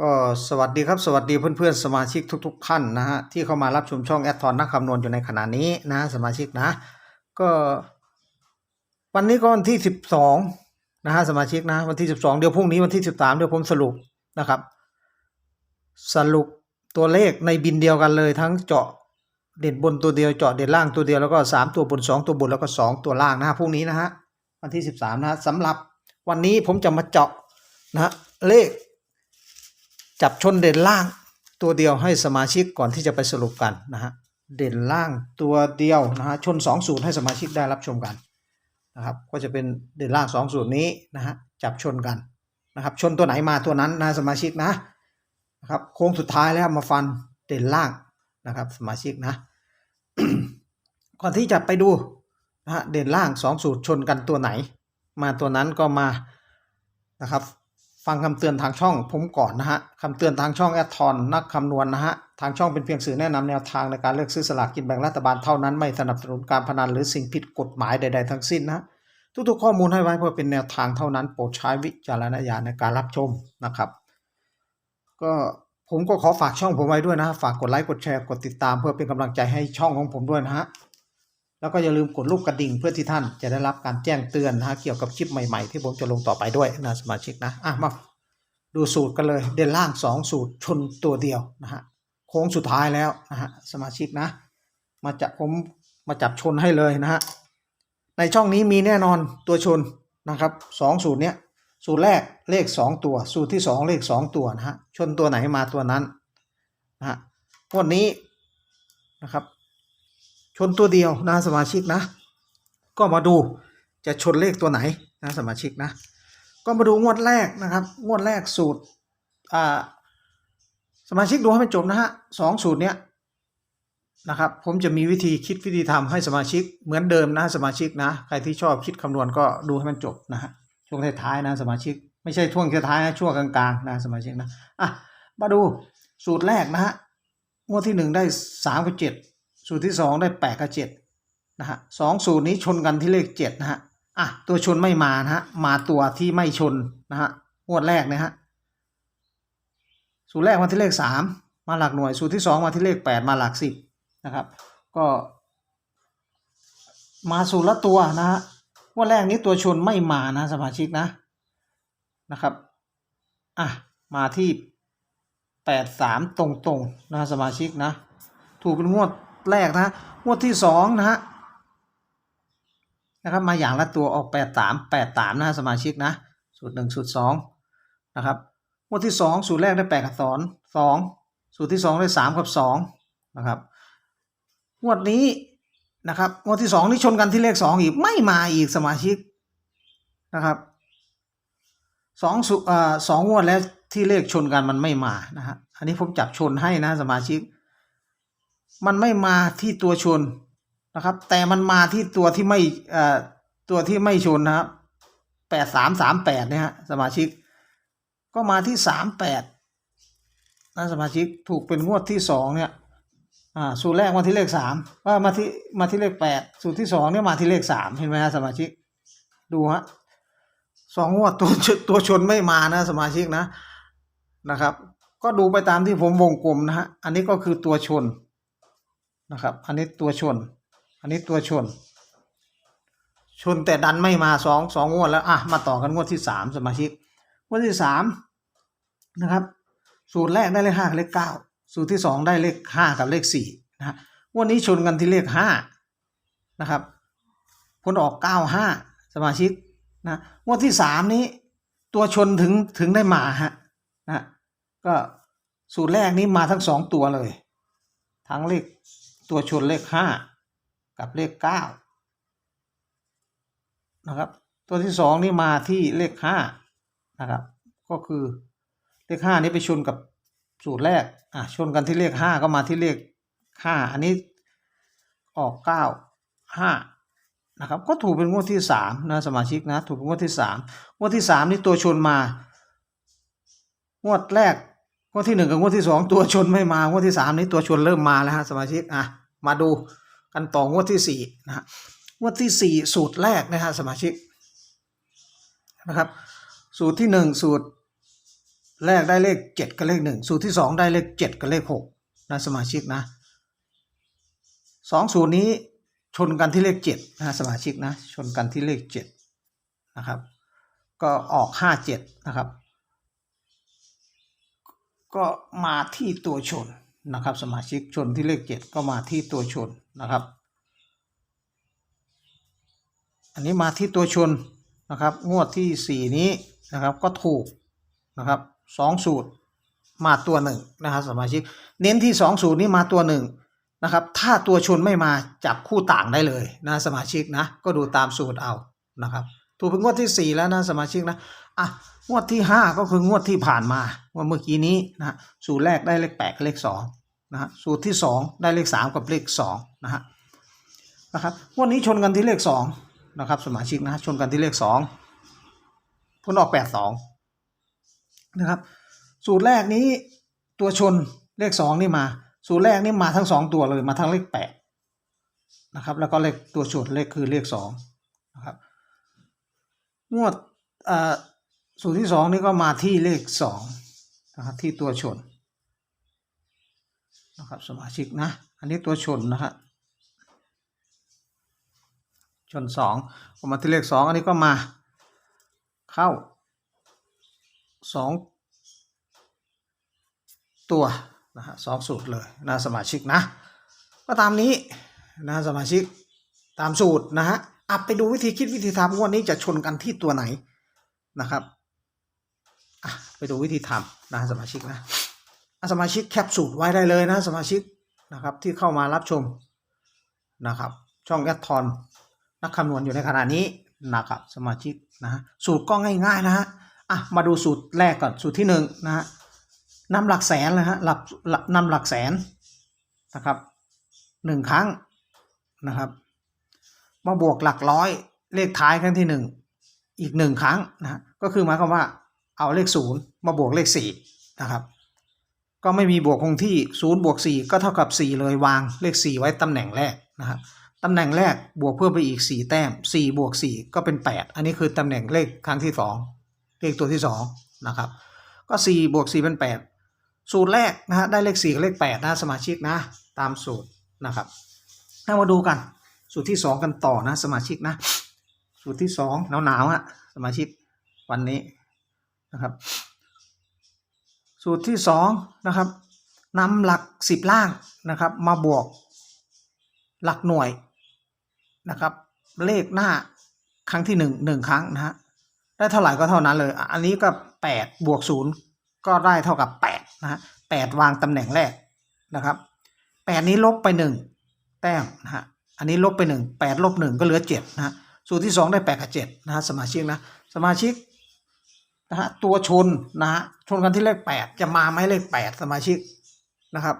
ก็สวัสดีครับสวัสดีเพื่อนๆสมาชิกทุก ๆ ท่านนะฮะที่เข้ามารับชมช่องแอดทอนนักคำนวณอยู่ในขณะนี้นะสมาชิกนะ ก็วันนี้ก็วันที่สิบสองนะฮะสมาชิกนะวันที่สิบสองเดี๋ยวพรุ่งนี้วันที่สิบสามเดี๋ยวผมสรุปนะครับ สรุปตัวเลขในบินเดียวกันเลยทั้งเจาะเด่นบนตัวเดียวเจาะเด่นล่างตัวเดียวแล้วก็สามตัวบนสองตัวบนแล้วก็สองตัวล่างนะฮะพรุ่งนี้นะฮะวันที่สิบสามนะฮะสำหรับวันนี้ผมจะมาเจาะนะฮะเลข จับชนเด่นล่างตัวเดียวให้สมาชิกก่อนที่จะไปสรุปกันนะฮะเด่นล่างตัวเดียวนะฮะชน2สูตรให้สมาชิกได้รับชมกันนะครับก็จะเป็นเด่นล่าง2สูตรนี้นะฮะจับชนกันนะครับชนตัวไหนมาตัวนั้นนะสมาชิกนะนะครับโค้งสุดท้ายแล้วมาฟันเด่นล่างนะครับสมาชิกนะ ก่อนที่จะไปดูนะฮะเด่นล่าง2สูตรชนกันตัวไหน มาตัวนั้นก็มานะครับ ฟังคำเตือนทางช่องผมก่อนนะฮะคำเตือนทางช่องแอดทอนนักคำนวณนะฮะ ทางช่องเป็นเพียงสื่อแนะนำแนวทางในการเลือกซื้อสลากกินแบ่งรัฐบาลเท่านั้นไม่สนับสนุนการพนันหรือสิ่งผิดกฎหมายใด ๆ ทั้งสิ้นนะ ทุกๆข้อมูลให้ไว้เพื่อเป็นแนวทางเท่านั้นโปรดใช้วิจารณญาณในการรับชมนะครับ ก็ผมก็ขอฝากช่องผมไว้ด้วยนะฮะฝากกดไลค์กดแชร์กดติดตามเพื่อเป็นกำลังใจให้ช่องของผมด้วยนะฮะ แล้วก็อย่าลืมกดรูปกระดิ่งเพื่อที่ท่านจะได้รับการแจ้งเตือนนะฮะเกี่ยวกับคลิปใหม่ๆ ที่ผมจะลงต่อไปด้วยนะสมาชิกนะอะมาดูสูตรกันเลยเด่นล่างสองสูตรชนตัวเดียวนะฮะโค้งสุดท้ายแล้วนะฮะสมาชิกนะ มาจับผมมาจับชนให้เลยนะฮะในช่องนี้มีแน่นอนตัวชนนะครับสองสูตรเนี้ยสูตรแรกเลขสองตัว สูตรที่สองเลขสองตัวนะฮะชนตัวไหนมาตัวนั้นนะฮะวันนี้นะครับ ชนตัวเดียวนะสมาชิกนะ ก็มาดูจะชนเลขตัวไหนนะสมาชิกนะ ก็มาดูงวดแรกนะครับ งวดแรกสูตรอ่าสมาชิกดูให้มันจบนะฮะสองสูตรเนี้ยนะครับผมจะมีวิธีคิดวิธีทำให้สมาชิกเหมือนเดิมนะสมาชิกนะ ใครที่ชอบคิดคำนวณก็ดูให้มันจบนะฮะช่วงท้ายๆนะสมาชิก ไม่ใช่ช่วงท้ายนะช่วงกลางๆนะสมาชิกนะอะมาดูสูตรแรกนะฮะงวดที่หนึ่งได้สามกับเจ็ด สูตรที่สองได้แปดกับเจ็ดนะฮะสองสูตรนี้ชนกันที่เลขเจ็ดนะฮะอะตัวชนไม่มานะฮะมาตัวที่ไม่ชนนะฮะงวดแรกนะฮะสูตรแรกมาที่เลขสามมาหลักหน่วย สูตรที่สองมาที่เลขแปดมาหลักสิบนะครับก็ มาสูตรละตัวนะฮะงวดแรกนี้ตัวชนไม่มานะสมาชิกนะนะครับอะมาที่แปดสามตรงๆนะสมาชิกนะ ถูกเป็นงวด แรกนะงวดที่สองนะฮะนะครับมาอย่างละตัวออกแปดสามแปดสามนะสมาชิกนะสูตรหนึ่งสูตรสองนะครับงวดที่สองสูตรแรกได้แปดกับสองสองสูตรที่สองได้สามกับสองนะครับงวดนี้นะครับงวดที่สองนี่ชนกันที่เลขสองอีกไม่มาอีกสมาชิกนะครับสองสูอ่าสองงวดแล้วที่เลขชนกันมันไม่มานะฮะอันนี้ผมจับชนให้นะสมาชิก มันไม่มาที่ตัวชนนะครับ แต่มันมาที่ตัวที่ไม่เอ่อตัวที่ไม่ชนนะครับแปดสามสามแปดเนี่ยฮะสมาชิก ก็มาที่สามแปดนะสมาชิกถูกเป็นงวดที่สองเนี่ยอ่าสูตรแรกมาที่เลขสามว่ามาที่มาที่เลขแปดสูตรที่สองเนี่ยมาที่เลขสามเห็นไหมฮะสมาชิก ดูฮะสองงวดตัวตัวชนไม่มานะ สมาชิกนะนะครับ ก็ดูไปตามที่ผมวงกลมนะฮะอันนี้ก็คือตัวชน นะครับ อันนี้ตัวชน อันนี้ตัวชน ชนแต่ดันไม่มาสองสองงวดแล้วอะมาต่อกันงวดที่สามสมาชิกงวดที่สามนะครับ สูตรแรกได้เลขห้ากับเลขเก้าสูตรที่สองได้เลขห้ากับเลขสี่นะฮะงวดนี้ชนกันที่เลขห้านะครับผลออกเก้าห้าสมาชิกนะงวดที่สามนี้ ตัวชนถึงถึงได้มาฮะนะก็สูตรแรกนี้มาทั้งสองตัวเลย ทั้งเลข ตัวชนเลขห้ากับเลขเก้านะครับ ตัวที่สองนี่มาที่เลขห้านะครับ ก็คือเลขห้านี้ไปชนกับสูตรแรกอะชนกันที่เลขห้าก็มาที่เลขห้าอันนี้ออกเก้าห้านะครับ ก็ถูกเป็นงวดที่สามนะสมาชิกนะ ถูกเป็นงวดที่สามงวดที่สามนี่ตัวชนมางวดแรก วดที่หนึ่งกับงวดที่สองตัวชนไม่มางวดที่สามนี้ตัวชนเริ่มมาแล้วฮะสมาชิกอะมาดูกันต่องวดที่สี่นะฮะงวดที่สี่สูตรแรกนะฮะสมาชิกนะครับสูตรที่หนึ่งสูตรแรกได้เลขเจ็ดกับเลขหนึ่งสูตรที่สองได้เลขเจ็ดกับเลขหกนะสมาชิกนะสองสูตรนี้ชนกันที่เลขเจ็ดนะสมาชิกนะชนกันที่เลขเจ็ดนะครับก็ออกห้าเจ็ดนะครับ ก็มาที่ตัวชนนะครับ สมาชิกชนที่เลขเจ็ดก็มาที่ตัวชนนะครับ อันนี้มาที่ตัวชนนะครับ งวดที่สี่นี้นะครับก็ถูกนะครับสองสูตรมาตัวหนึ่งนะครับสมาชิก เน้นที่สองสูตรนี้มาตัวหนึ่งนะครับ ถ้าตัวชนไม่มาจับคู่ต่างได้เลยนะสมาชิกนะ ก็ดูตามสูตรเอานะครับ ถูกเป็นงวดที่สี่แล้วนะสมาชิกนะอะ งวดที่ห้าก็คืองวดที่ผ่านมาว่าเมื่อกี้นี้นะสูตรแรกได้เลขแปดกับเลขสองนะฮะสูตรที่สองได้เลขสามกับเลขสองนะฮะนะครับงวดนี้ชนกันที่เลขสองนะครับ สมาชิกนะชนกันที่เลขสองผลออกแปดสองนะครับ สูตรแรกนี้ตัวชนเลขสองนี่มา สูตรแรกนี่มาทั้งสองตัวเลยมาทั้งเลขแปดนะครับแล้วก็เลขตัวชนเลขคือเลขสองนะครับงวดอ่อ สูตรที่สองนี่ก็มาที่เลขสองนะครับที่ตัวชนนะครับสมาชิกนะ อันนี้ตัวชนนะฮะชนสองมาที่เลขสองอันนี้ก็มา เข้าสองตัวนะฮะสองสูตรเลยนะสมาชิกนะ ก็ตามนี้นะสมาชิกตามสูตรนะฮะอับไปดูวิธีคิดวิธีทำวันนี้จะชนกันที่ตัวไหนนะครับ ไปดูวิธีทำนะสมาชิกนะสมาชิกแคปสูตรไว้ได้เลยนะสมาชิกนะครับที่เข้ามารับชมนะครับ ช่องแอดทอนนักคำนวณอยู่ในขณะนี้นะครับสมาชิกนะสูตรก็ง่ายๆนะฮะอะมาดูสูตรแรกก่อนสูตรที่หนึ่งนะฮะนำหลักแสนเลยฮะหลักหลักนำหลักแสนนะครับหนึ่งครั้งนะครับ มาบวกหลักร้อยเลขท้ายครั้งที่หนึ่งอีกหนึ่งครั้งนะก็คือหมายความว่า เอาเลขศูนย์มาบวกเลขสี่นะครับก็ไม่มีบวกคงที่ศูนย์บวกสี่ก็เท่ากับสี่เลยวางเลขสี่ไว้ตำแหน่งแรกนะครับตำแหน่งแรกบวกเพิ่มไปอีกสี่แต้มสี่บวกสี่ก็เป็นแปดอันนี้คือตำแหน่งเลขครั้งที่สองเลขตัวที่สองนะครับก็สี่บวกสี่เป็นแปดสูตรแรกนะฮะได้เลขสี่กับเลขแปดนะสมาชิกนะ ตามสูตรนะครับถ้ามาดูกัน สูตรที่สองกันต่อนะสมาชิกนะ สูตรที่สองหนาวๆฮะสมาชิกวันนี้ นะครับ สูตรที่สองนะครับนำหลักสิบล่างนะครับ มาบวกหลักหน่วยนะครับ เลขหน้าครั้งที่หนึ่งหนึ่งครั้งนะฮะได้เท่าไหร่ก็เท่านั้นเลย อันนี้ก็แปดบวกศูนย์ก็ได้เท่ากับแปดนะฮะแปดวางตำแหน่งแรกนะครับแปดนี้ลบไปหนึ่งแต้มนะฮะอันนี้ลบไปหนึ่งแปดลบหนึ่งก็เหลือเจ็ดนะฮะสูตรที่สองได้แปดกับเจ็ดนะฮะสมาชิกนะสมาชิก นะฮะตัวชนนะฮะชนกันที่เลขแปดจะมาไหมเลขแปดสมาชิกนะครับ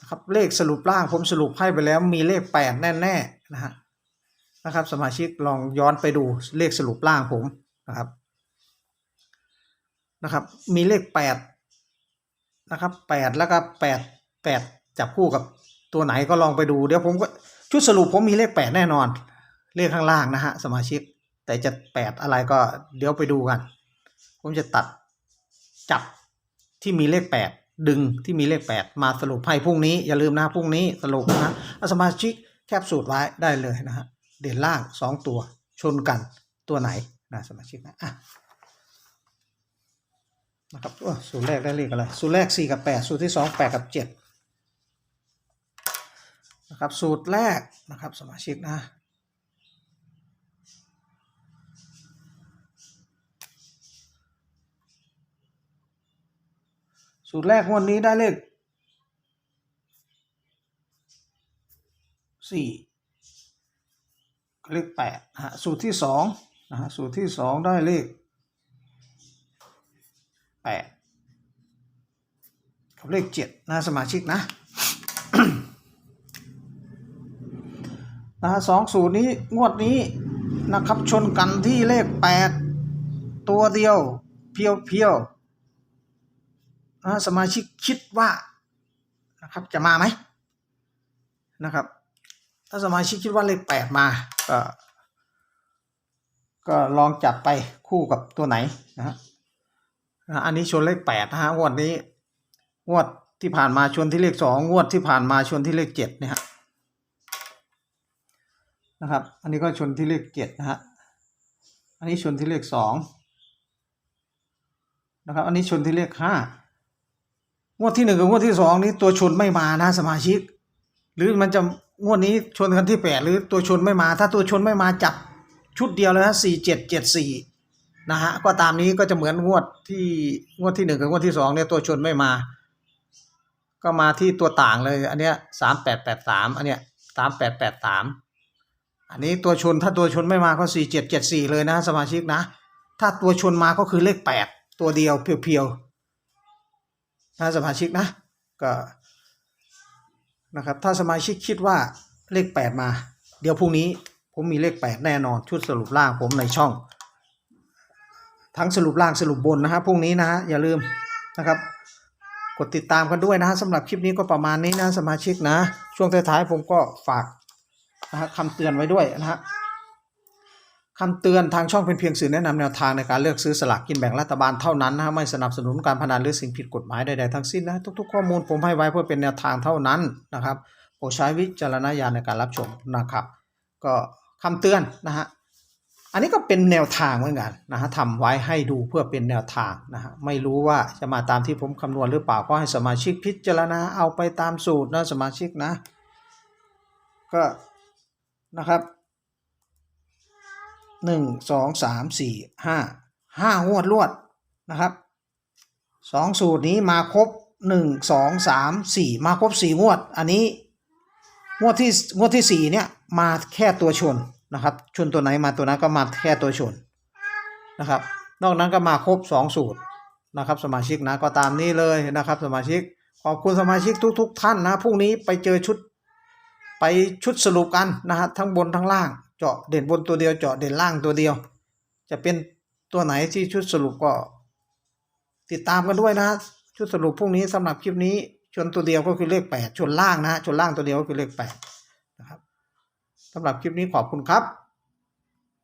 นะครับ เลขสรุปล่างผมสรุปให้ไปแล้วมีเลขแปดแน่ๆนะฮะนะครับ สมาชิกลองย้อนไปดูเลขสรุปล่างผมนะครับนะครับ มีเลขแปดนะครับแปดแล้วก็แปดแปดจับคู่กับตัวไหนก็ลองไปดูเดี๋ยวผมก็ชุดสรุปผมมีเลขแปดแน่นอน เลขข้างล่างนะฮะสมาชิก แต่จะแปดอะไรก็เดี๋ยวไปดูกัน ผมจะตัดจับที่มีเลขแปดดึงที่มีเลขแปดมาสรุปให้พรุ่งนี้ อย่าลืมนะพรุ่งนี้สรุปนะอะสมาชิกแคปสูตรไว้ได้เลยนะฮะเด่นล่างสองตัวชนกันตัวไหนนะสมาชิกนะอะนะครับสูตรแรกได้เลขอะไรสูตรแรกสี่กับแปดสูตรที่สองแปดกับเจ็ดนะครับสูตรแรกนะครับสมาชิกนะ สูตรแรกวันนี้ได้เลขสี่เลขแปดนะฮะสูตรที่สองนะฮะสูตรที่สองได้เลขแปดกับเลขเจ็ดนะสมาชิกนะนะฮะสองสูตรนี้งวดนี้นะครับชนกันที่เลขแปดตัวเดียวเพียวเพียว สมาชิกคิดว่านะครับจะมาไหมนะครับ ถ้าสมาชิกคิดว่าเลขแปดมาก็ก็ลองจับไปคู่กับตัวไหนนะฮะอันนี้ชนเลขแปดนะฮะงวดนี้งวดที่ผ่านมาชนที่เลขสองงวดที่ผ่านมาชนที่เลขเจ็ดเนี่ยฮะนะครับ อันนี้ก็ชนที่เลขเจ็ดนะฮะอันนี้ชนที่เลขสองนะครับ อันนี้ชนที่เลขห้า งวดที่หนึ่งกับงวดที่สองนี้ตัวชนไม่มานะสมาชิก หรือมันจะงวดนี้ชนกันที่แปดหรือตัวชนไม่มา ถ้าตัวชนไม่มาจับชุดเดียวเลยฮะสี่เจ็ดเจ็ดสี่นะฮะก็ตามนี้ก็จะเหมือนงวดที่งวดที่หนึ่งกับงวดที่สองเนี่ยตัวชนไม่มา ก็มาที่ตัวต่างเลยอันเนี้ยสามแปดแปดสามอันเนี้ยสามแปดแปดสามอันนี้ตัวชนถ้าตัวชนไม่มาก็สี่เจ็ดเจ็ดสี่เลยนะสมาชิกนะ ถ้าตัวชนมาก็คือเลขแปดตัวเดียวเพียวๆ นะสมาชิกนะก็นะครับถ้าสมาชิกคิดว่าเลขแปดมา เดี๋ยวพรุ่งนี้ผมมีเลขแปดแน่นอนชุดสรุปล่างผมในช่อง ทั้งสรุปล่างสรุปบนนะฮะพรุ่งนี้นะฮะอย่าลืมนะครับ กดติดตามกันด้วยนะฮะสำหรับคลิปนี้ก็ประมาณนี้นะสมาชิกนะ ช่วงท้ายๆผมก็ฝากนะฮะคำเตือนไว้ด้วยนะฮะ คำเตือนทางช่องเป็นเพียงสื่อแนะนำแนวทางในการเลือกซื้อสลากกินแบ่งรัฐบาลเท่านั้นนะฮะไม่สนับสนุนการพนันหรือสิ่งผิดกฎหมายใดๆทั้งสิ้นนะทุกๆข้อมูลผมให้ไว้เพื่อเป็นแนวทางเท่านั้นนะครับโปรดใช้วิจารณญาณในการรับชมนะครับ ก็คำเตือนนะฮะอันนี้ก็เป็นแนวทางเหมือนกันนะฮะทำไว้ให้ดูเพื่อเป็นแนวทางนะฮะไม่รู้ว่าจะมาตามที่ผมคำนวณหรือเปล่าก็ให้สมาชิกพิจารณาเอาไปตามสูตรนะสมาชิกนะ ก็นะครับ หนึ่งสองสามสี่ห้าห้างวดรวดนะครับสองสูตรนี้มาครบหนึ่งสองสามสี่มาครบสี่งวด อันนี้งวดที่งวดที่สี่เนี่ยมาแค่ตัวชนนะครับชนตัวไหนมาตัวนั้นก็มาแค่ตัวชนนะครับ นอกนั้นก็มาครบสองสูตรนะครับ สมาชิกนะก็ตามนี้เลยนะครับ สมาชิกขอบคุณสมาชิกทุก ๆ ท่านนะพรุ่งนี้ไปเจอชุดไปชุดสรุปกันนะฮะทั้งบนทั้งล่าง เจาะเด่นบนตัวเดียวเจาะเด่นล่างตัวเดียว จะเป็นตัวไหนที่ชุดสรุปก็ ติดตามกันด้วยนะ ชุดสรุปพรุ่งนี้สำหรับคลิปนี้ชนตัวเดียวก็คือเลขแปดชนล่างนะฮะชนล่างตัวเดียวก็คือเลขแปดนะครับสำหรับคลิปนี้ขอบคุณครับ